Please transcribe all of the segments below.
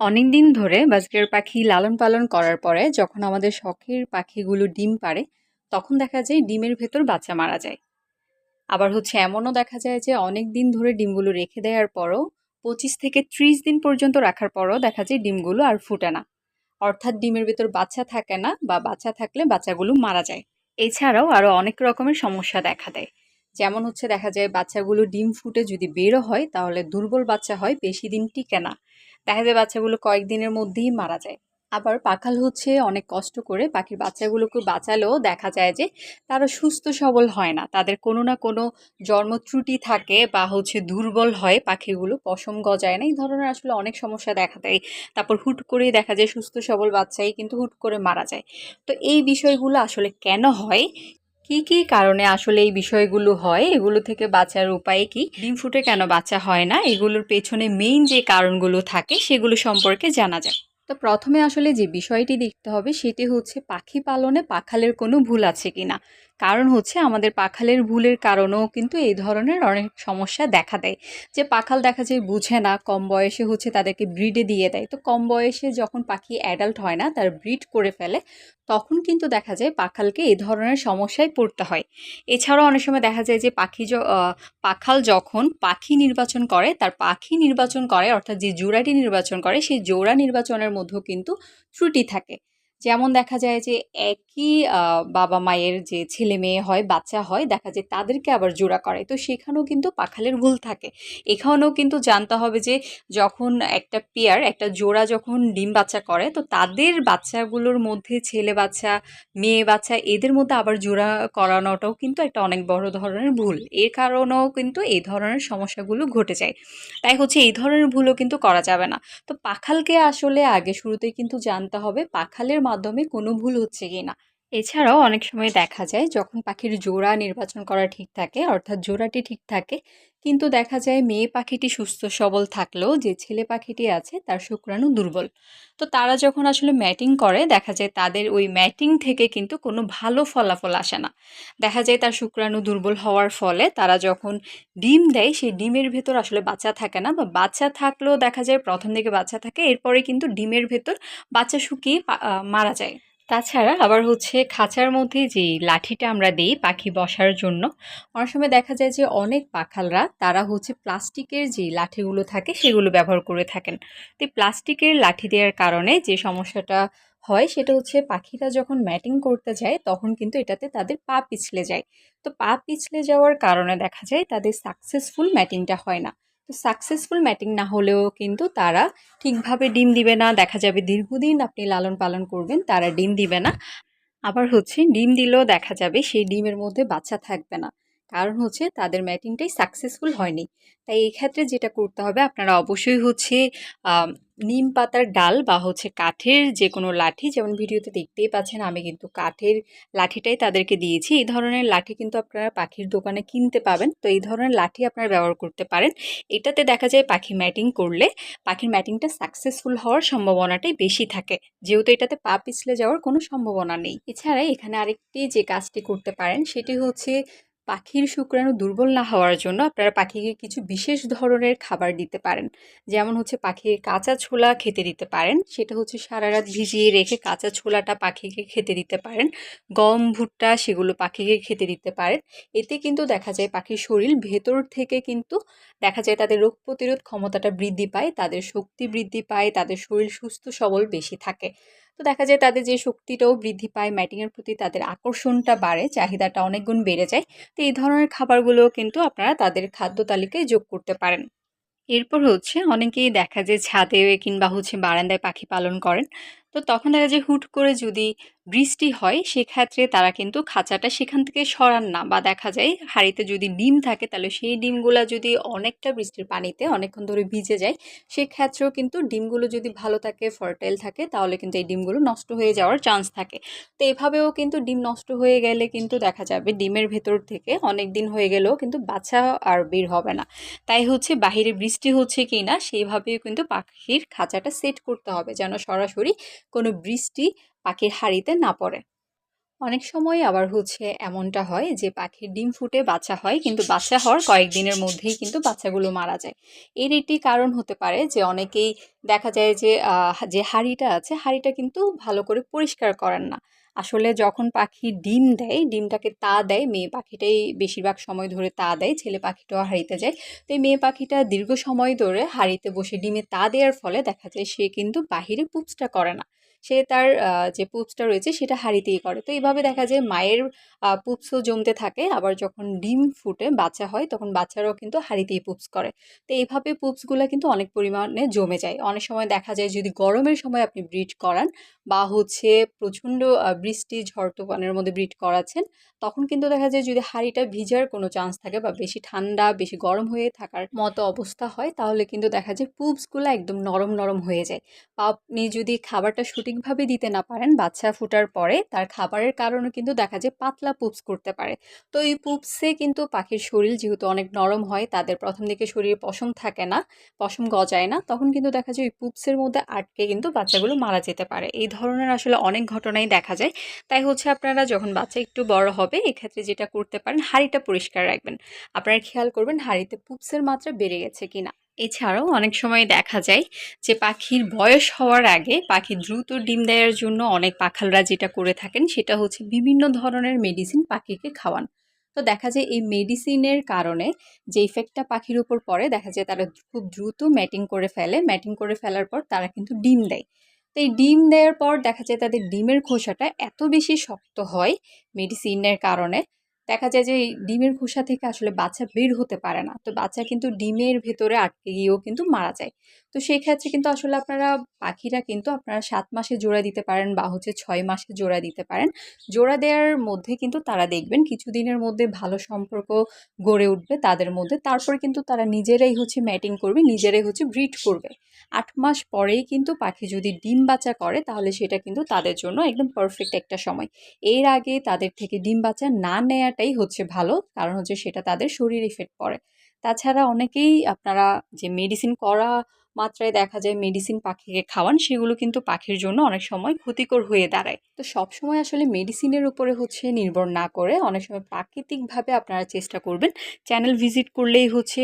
অনেক দিন ধরে বাজরিয়ার পাখি লালন পালন করার পরে যখন আমাদের শখের পাখিগুলো ডিম পাড়ে, তখন দেখা যায় ডিমের ভেতর বাচ্চা মারা যায়। আবার হচ্ছে এমনও দেখা যায় যে অনেক দিন ধরে ডিমগুলো রেখে দেওয়ার পরও পঁচিশ থেকে ত্রিশ দিন পর্যন্ত রাখার পরও দেখা যায় ডিমগুলো আর ফুটে না। অর্থাৎ ডিমের ভেতর বাচ্চা থাকে না বা বাচ্চা থাকলে বাচ্চাগুলো মারা যায়। এছাড়াও আরও অনেক রকমের সমস্যা দেখা দেয়। যেমন হচ্ছে দেখা যায় বাচ্চাগুলো ডিম ফুটে যদি বেরো হয়, তাহলে দুর্বল বাচ্চা হয়, বেশি দিন টিকে না। দেখা যায় বাচ্চাগুলো কয়েকদিনের মধ্যেই মারা যায়। আবার পাখাল হচ্ছে অনেক কষ্ট করে পাখির বাচ্চাগুলোকে বাঁচালেও দেখা যায় যে তারা সুস্থ সবল হয় না। তাদের কোনো না কোনো জন্ম ত্রুটি থাকে বা হচ্ছে দুর্বল হয়, পাখিগুলো পশম গজায় না। এই ধরনের আসলে অনেক সমস্যা দেখা দেয়। তারপর হুট করেই দেখা যায় সুস্থ সবল বাচ্চাই কিন্তু হুট করে মারা যায়। তো এই বিষয়গুলো আসলে কেন হয়? কি কি কারণে আসলে এই বিষয়গুলো হয়? এগুলো থেকে বাঁচার উপায় কি? ডিম ফুটে কেন বাচ্চা হয় না? এগুলোর পেছনে মেইন যে কারণগুলো থাকে, সেগুলো সম্পর্কে জানা যায় তো প্রথমে আসলে যে বিষয়টি দেখতে হবে, সেটি হচ্ছে পাখি পালনে পাখালের কোনো ভুল আছে কিনা? কারণ হচ্ছে আমাদের পাখালের ভুলের কারণেও কিন্তু এই ধরনের অনেক সমস্যা দেখা দেয়। যে পাখাল দেখা যায় বুঝে না, কম বয়সে হচ্ছে তাদেরকে ব্রিডে দিয়ে দেয়। তো কম বয়সে যখন পাখি অ্যাডাল্ট হয় না, তার ব্রিড করে ফেলে, তখন কিন্তু দেখা যায় পাখালকে এই ধরনের সমস্যায় পড়তে হয়। এছাড়াও অনেক সময় দেখা যায় যে পাখি পাখাল যখন পাখি নির্বাচন করে, তার পাখি নির্বাচন করে, অর্থাৎ যে জোড়াটি নির্বাচন করে, সেই জোড়া নির্বাচনের মধ্যেও কিন্তু ত্রুটি থাকে। যেমন দেখা যায় যে একই বাবা মায়ের যে ছেলে মেয়ে হয়, বাচ্চা হয়, দেখা যায় তাদেরকে আবার জোড়া করে তো সেখানেও কিন্তু পাখালের ভুল থাকে। এখানেও কিন্তু জানতে হবে যে যখন একটা পেয়ার একটা জোড়া যখন ডিম বাচ্চা করে, তো তাদের বাচ্চাগুলোর মধ্যে ছেলে বাচ্চা, মেয়ে বাচ্চা, এদের মধ্যে আবার জোড়া করানোটাও কিন্তু একটা অনেক বড় ধরনের ভুল। এর কারণেও কিন্তু এই ধরনের সমস্যাগুলো ঘটে যায়। তাই হচ্ছে এই ধরনের ভুলও কিন্তু করা যাবে না। তো পাখালকে আসলে আগে শুরুতেই কিন্তু জানতে হবে, পাখালের কোনো ভুল হচ্ছে কি না এছাড়াও অনেক সময় দেখা যায় যখন পাখির জোড়া নির্বাচন করা ঠিক থাকে অর্থাৎ জোড়াটি ঠিক থাকে কিন্তু দেখা যায় মেয়ে পাখিটি সুস্থ সবল থাকলেও যে ছেলে পাখিটি আছে তার শুক্রাণু দুর্বল। তো তারা যখন আসলে ম্যাটিং করে দেখা যায় তাদের ওই ম্যাটিং থেকে কিন্তু কোনো ভালো ফলাফল আসে না। দেখা যায় তার শুক্রাণু দুর্বল হওয়ার ফলে তারা যখন ডিম দেয় সেই ডিমের ভেতর আসলে বাচ্চা থাকে না বা বাচ্চা থাকলেও দেখা যায় প্রথম দিকে বাচ্চা থাকে এরপরে কিন্তু ডিমের ভেতর বাচ্চা শুকিয়ে মারা যায়। তাছাড়া আবার হচ্ছে খাঁচার মধ্যে যে লাঠিটা আমরা দিই পাখি বসার জন্য, অনেক সময় দেখা যায় যে অনেক পাখালরা তারা হচ্ছে প্লাস্টিকের যে লাঠিগুলো থাকে সেগুলো ব্যবহার করে থাকেন। তো প্লাস্টিকের লাঠি দেওয়ার কারণে যে সমস্যাটা হয় সেটা হচ্ছে পাখিরা যখন ম্যাটিং করতে যায় তখন কিন্তু এটাতে তাদের পা পিছলে যায়। তো পা পিছলে যাওয়ার কারণে দেখা যায় তাদের সাকসেসফুল ম্যাটিংটা হয় না। তো সাকসেসফুল ম্যাটিং না হলেও কিন্তু তারা ঠিকভাবে ডিম দিবে না, দেখা যাবে দীর্ঘদিন আপনি লালন পালন করবেন, তারা ডিম দিবে না। আবার হচ্ছে ডিম দিলেও দেখা যাবে সেই ডিমের মধ্যে বাচ্চা থাকবে না। কারণ হচ্ছে তাদের ম্যাটিংটাই সাকসেসফুল হয়নি। তাই এই ক্ষেত্রে যেটা করতে হবে, আপনারা অবশ্যই হচ্ছে নিম পাতার ডাল বা হচ্ছে কাঠের যে কোনো লাঠি, যেমন ভিডিওতে দেখতেই পাচ্ছেন, আমি কিন্তু কাঠের লাঠিটাই তাদেরকে দিয়েছি। এই ধরনের লাঠি কিন্তু আপনারা পাখির দোকানে কিনতে পাবেন। তো এই ধরনের লাঠি আপনারা ব্যবহার করতে পারেন। এটাতে দেখা যায় পাখি ম্যাটিং করলে পাখির ম্যাটিংটা সাকসেসফুল হওয়ার সম্ভাবনাটাই বেশি থাকে। যেহেতু এটাতে পা পিছলে যাওয়ার কোনো সম্ভাবনা নেই। এছাড়া এখানে আরেকটি যে কাজটি করতে পারেন, সেটি হচ্ছে পাখির শুক্রাণু দুর্বল না হওয়ার জন্য আপনারা পাখিকে কিছু বিশেষ ধরনের খাবার দিতে পারেন। যেমন হচ্ছে পাখির কাঁচা ছোলা খেতে দিতে পারেন। সেটা হচ্ছে সারা রাত ভিজিয়ে রেখে কাঁচা ছোলাটা পাখিকে খেতে দিতে পারেন। গম, ভুট্টা সেগুলো পাখিকে খেতে দিতে পারেন। এতে কিন্তু দেখা যায় পাখির শরীর ভেতর থেকে কিন্তু দেখা যায় তাদের রোগ প্রতিরোধ ক্ষমতাটা বৃদ্ধি পায়, তাদের শক্তি বৃদ্ধি পায়, তাদের শরীর সুস্থ সবল বেশি থাকে। তো দেখা যায় তাদের যে শক্তিটাও বৃদ্ধি পায় ম্যাটিংয়ের প্রতি তাদের আকর্ষণটা বাড়ে, চাহিদাটা অনেক গুণ বেড়ে যায়। তো এই ধরনের খাবারগুলো কিন্তু আপনারা তাদের খাদ্য তালিকায় যোগ করতে পারেন। এরপর হচ্ছে অনেকেই দেখা যায় ছাদে কিংবা হচ্ছে বারান্দায় পাখি পালন করেন। তো তখন দেখা যায় হুট করে যদি বৃষ্টি হয়, সেক্ষেত্রে তারা কিন্তু খাঁচাটা সেখান থেকে সরান না বা দেখা যায় হাঁড়িতে যদি ডিম থাকে, তাহলে সেই ডিমগুলো যদি অনেকটা বৃষ্টির পানিতে অনেকক্ষণ ধরে ভিজে যায়, সেক্ষেত্রেও কিন্তু ডিমগুলো যদি ভালো থাকে ফার্টাইল থাকে, তাহলে কিন্তু এই ডিমগুলো নষ্ট হয়ে যাওয়ার চান্স থাকে। তো এভাবেও কিন্তু ডিম নষ্ট হয়ে গেলে কিন্তু দেখা যাবে ডিমের ভেতর থেকে অনেক দিন হয়ে গেলেও কিন্তু বাচ্চা আর বের হবে না। তাই হচ্ছে বাহিরে বৃষ্টি হচ্ছে কি না সেইভাবেও কিন্তু পাখির খাঁচাটা সেট করতে হবে যেন সরাসরি কোনো বৃষ্টি পাখির হাড়িতে না পড়ে। অনেক সময় আবার হচ্ছে এমনটা হয় যে পাখির ডিম ফুটে বাচ্চা হয় কিন্তু বাচ্চা হওয়ার কয়েকদিনের মধ্যেই কিন্তু বাচ্চাগুলো মারা যায়। এর একটি কারণ হতে পারে যে অনেকেই দেখা যায় যে যে হাড়িটা আছে, হাড়িটা কিন্তু ভালো করে পরিষ্কার করেন না। আসলে যখন পাখি ডিম দেয়, ডিমটাকে তা দেয়, মেয়ে পাখিটাই বেশিরভাগ সময় ধরে তা দেয়, ছেলে পাখিটাও হারিতে যায়। তো এই মেয়ে পাখিটা দীর্ঘ সময় ধরে হাঁড়িতে বসে ডিমে তা দেওয়ার ফলে দেখা যায় সে কিন্তু বাহিরে পুপসটা করে না। সে তার যে পুপসটা রয়েছে সেটা হাঁড়িতেই করে। তো এইভাবে দেখা যায় মায়ের পুপসও জমতে থাকে, আবার যখন ডিম ফুটে বাচ্চা হয় তখন বাচ্চারাও কিন্তু হাঁড়িতেই পুপস করে। তো এইভাবে পুপসগুলো কিন্তু অনেক পরিমাণে জমে যায়। অনেক সময় দেখা যায় যদি গরমের সময় আপনি ব্রিড করান বা হচ্ছে প্রচণ্ড বৃষ্টি, ঝড় তুফানের মধ্যে ব্রিড করাচ্ছেন, তখন কিন্তু দেখা যায় যদি হাঁড়িটা ভিজার কোনো চান্স থাকে বা বেশি ঠান্ডা, বেশি গরম হয়ে থাকার মতো অবস্থা হয়, তাহলে কিন্তু দেখা যায় পুপসগুলো একদম নরম নরম হয়ে যায়। বা আপনি যদি খাবারটা সঠিকভাবে দিতে না পারেন, বাচ্চা ফোটার পরে তার খাবারের কারণে কিন্তু দেখা যায় পাতলা পুপস করতে পারে। তো এই পুপসে কিন্তু পাখির শরীর যেহেতু অনেক নরম হয়, তাদের প্রথম দিকে শরীরে পশম থাকে না, পশম গজায় না, তখন কিন্তু দেখা যায় ওই পুপসের মধ্যে আটকে কিন্তু বাচ্চাগুলো মারা যেতে পারে। এই ধরনের আসলে অনেক ঘটনাই দেখা যায়। তাই হচ্ছে আপনারা যখন বাচ্চা একটু বড় হবে, এক্ষেত্রে যেটা করতে পারেন, হাঁড়িটা পরিষ্কার রাখবেন। আপনারা খেয়াল করবেন হাঁড়িতে পুপসের মাত্রা বেড়ে গেছে কিনা। এছাড়াও অনেক সময় দেখা যায় যে পাখির বয়স হওয়ার আগে পাখি দ্রুত ডিম দেওয়ার জন্য অনেক পাখালরা যেটা করে থাকেন সেটা হচ্ছে বিভিন্ন ধরনের মেডিসিন পাখিকে খাওয়ান। তো দেখা যায় এই মেডিসিনের কারণে যে ইফেক্টটা পাখির উপর পড়ে, দেখা যায় তারা খুব দ্রুত ম্যাটিং করে ফেলে। ম্যাটিং করে ফেলার পর তারা কিন্তু ডিম দেয়। তো এই ডিম দেওয়ার পর দেখা যায় তাদের ডিমের খোসাটা এত বেশি শক্ত হয় মেডিসিনের কারণে দেখা যায় যে এই ডিমের খোসা থেকে আসলে বাচ্চা বের হতে পারে না। তো বাচ্চা কিন্তু ডিমের ভেতরে আটকে গিয়েও কিন্তু মারা যায়। তো সেই ক্ষেত্রে কিন্তু আসলে আপনারা পাখিরা কিন্তু আপনারা সাত মাসে জোড়া দিতে পারেন বা হচ্ছে ছয় মাসে জোড়া দিতে পারেন। জোড়া দেওয়ার মধ্যে কিন্তু তারা দেখবেন কিছুদিনের মধ্যে ভালো সম্পর্ক গড়ে উঠবে তাদের মধ্যে। তারপরে কিন্তু তারা নিজেরাই হচ্ছে ম্যাটিং করবে, নিজেরাই হচ্ছে ব্রিড করবে। আট মাস পরেই কিন্তু পাখি যদি ডিম বাচ্চা করে তাহলে সেটা কিন্তু তাদের জন্য একদম পারফেক্ট একটা সময়। এর আগে তাদের থেকে ডিম বাচ্চা না নেওয়াটাই হচ্ছে ভালো। কারণ হচ্ছে সেটা তাদের শরীর ইফেক্ট পড়ে। তাছাড়া অনেকেই আপনারা যে মেডিসিন করা মাত্রায় দেখা যায় মেডিসিন পাখিকে খাওয়ান, সেগুলো কিন্তু পাখির জন্য অনেক সময় ক্ষতিকর হয়ে দাঁড়ায়। তো সব সময় আসলে মেডিসিনের উপরে হচ্ছে নির্ভর না করে অনেক সময় প্রাকৃতিকভাবে আপনারা চেষ্টা করবেন। চ্যানেল ভিজিট করলেই হচ্ছে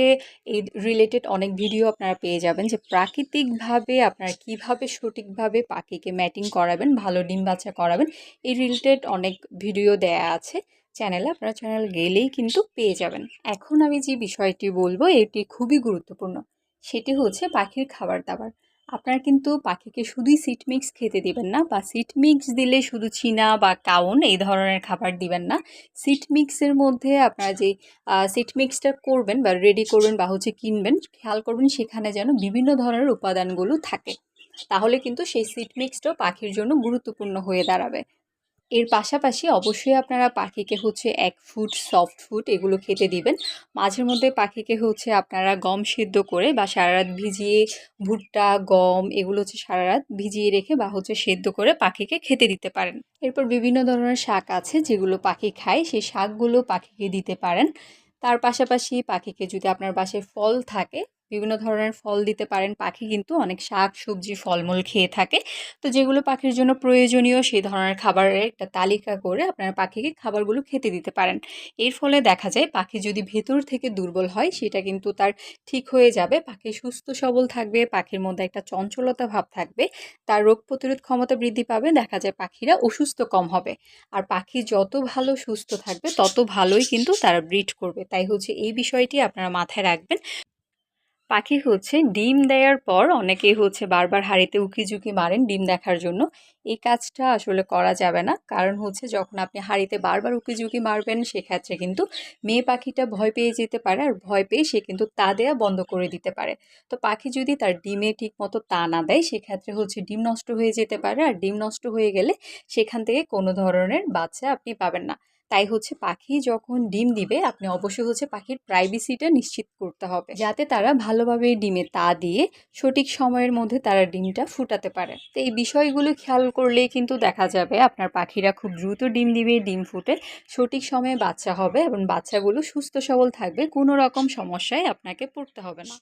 এই রিলেটেড অনেক ভিডিও আপনারা পেয়ে যাবেন যে প্রাকৃতিকভাবে আপনারা কীভাবে সঠিকভাবে পাখিকে ম্যাটিং করাবেন, ভালো ডিম বাচ্চা করাবেন। এই রিলেটেড অনেক ভিডিও দেয়া আছে। চ্যানেলে আপনারা চ্যানেল গেলেই কিন্তু পেয়ে যাবেন। এখন আমি যে বিষয়টি বলব এটি খুবই গুরুত্বপূর্ণ। সেটি হচ্ছে পাখির খাবার দাবার। আপনারা কিন্তু পাখিকে শুধুই সিট মিক্স খেতে দিবেন না বা সিট মিক্স দিলে শুধু চিনা বা কাউন এই ধরনের খাবার দিবেন না। সিট মিক্সের মধ্যে আপনারা যে সিট মিক্সটা করবেন বা রেডি করবেন বা হচ্ছে কিনবেন খেয়াল করবেন সেখানে যেন বিভিন্ন ধরনের উপাদানগুলো থাকে। তাহলে কিন্তু সেই সিট মিক্সটাও পাখির জন্য গুরুত্বপূর্ণ হয়ে দাঁড়াবে। এর পাশাপাশি অবশ্যই আপনারা পাখিকে হচ্ছে এক ফুড সফট ফুড এগুলো খেতে দিবেন। মাঝে মধ্যে পাখিকে হচ্ছে আপনারা গম সিদ্ধ করে বা সারা রাত ভিজিয়ে ভুট্টা, গম এগুলো হচ্ছে সারা রাত ভিজিয়ে রেখে বা হচ্ছে সেদ্ধ করে পাখিকে খেতে দিতে পারেন। এরপর বিভিন্ন ধরনের শাক আছে যেগুলো পাখি খায়, সেই শাকগুলো পাখিকে দিতে পারেন। তার পাশাপাশি পাখিকে যদি আপনার বাসায় ফল থাকে বিভিন্ন ধরনের ফল দিতে পারেন। পাখি কিন্তু অনেক শাক, সবজি, ফলমূল খেয়ে থাকে। তো যেগুলো পাখির জন্য প্রয়োজনীয় সেই ধরনের খাবারের একটা তালিকা করে আপনারা পাখিকে খাবারগুলো খেতে দিতে পারেন। এর ফলে দেখা যায় পাখি যদি ভেতর থেকে দুর্বল হয়, সেটা কিন্তু তার ঠিক হয়ে যাবে। পাখি সুস্থ, সবল থাকবে, পাখির মধ্যে একটা চঞ্চলতা ভাব থাকবে, তার রোগ প্রতিরোধ ক্ষমতা বৃদ্ধি পাবে, দেখা যায় পাখিরা অসুস্থ কম হবে। আর পাখি যত ভালো সুস্থ থাকবে, তত ভালোই কিন্তু তারা ব্রিড করবে। তাই হচ্ছে এই বিষয়টি আপনারা মাথায় রাখবেন। পাখি হচ্ছে ডিম দেওয়ার পর অনেকে হচ্ছে বারবার হাঁড়িতে উকি ঝুঁকি মারেন ডিম দেখার জন্য। এই কাজটা আসলে করা যাবে না। কারণ হচ্ছে যখন আপনি হাঁড়িতে বারবার উকি ঝুঁকি মারবেন, সেক্ষেত্রে কিন্তু মেয়ে পাখিটা ভয় পেয়ে যেতে পারে আর ভয় পেয়ে সে কিন্তু তা দেয়া বন্ধ করে দিতে পারে। তো পাখি যদি তার ডিমে ঠিক মতো তা না দেয়, সেক্ষেত্রে হচ্ছে ডিম নষ্ট হয়ে যেতে পারে। আর ডিম নষ্ট হয়ে গেলে সেখান থেকে কোনো ধরনের বাচ্চা আপনি পাবেন না। তাই হচ্ছে পাখি যখন ডিম দিবে, আপনি অবশ্যই হচ্ছে পাখির প্রাইভেসিটা নিশ্চিত করতে হবে। যাতে তারা ভালোভাবে ডিমে তা দিয়ে সঠিক সময়ের মধ্যে তারা ডিমটা ফুটাতে পারে। তো এই বিষয়গুলো খেয়াল করলেই কিন্তু দেখা যাবে আপনার পাখিরা খুব দ্রুত ডিম দিবে, ডিম ফুটে সঠিক সময়ে বাচ্চা হবে এবং বাচ্চাগুলো সুস্থ সবল থাকবে, কোনো রকম সমস্যায় আপনাকে পড়তে হবে না।